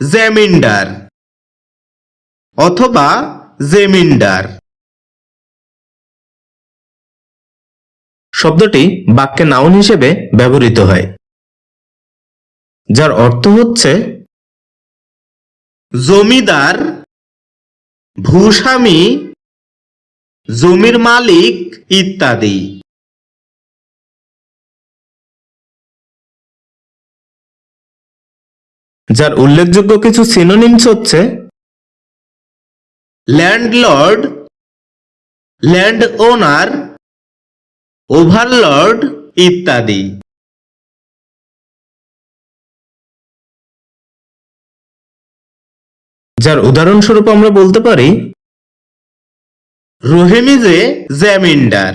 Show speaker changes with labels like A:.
A: জ্যামিন্ডার অথবা জেমিন্ডার।
B: শব্দটি বাক্যে নাউন হিসেবে ব্যবহৃত হয় যার অর্থ হচ্ছে
A: জমিদার ভূস্বামী জমির মালিক ইত্যাদি।
B: যার উল্লেখযোগ্য কিছু সিনোনিমস হচ্ছে
A: ল্যান্ডলর্ড ল্যান্ড ওনার ওভারলর্ড ইত্যাদি।
B: যার উদাহরণস্বরূপ আমরা বলতে পারি
A: রোহিণী যে জ্যামিন্ডার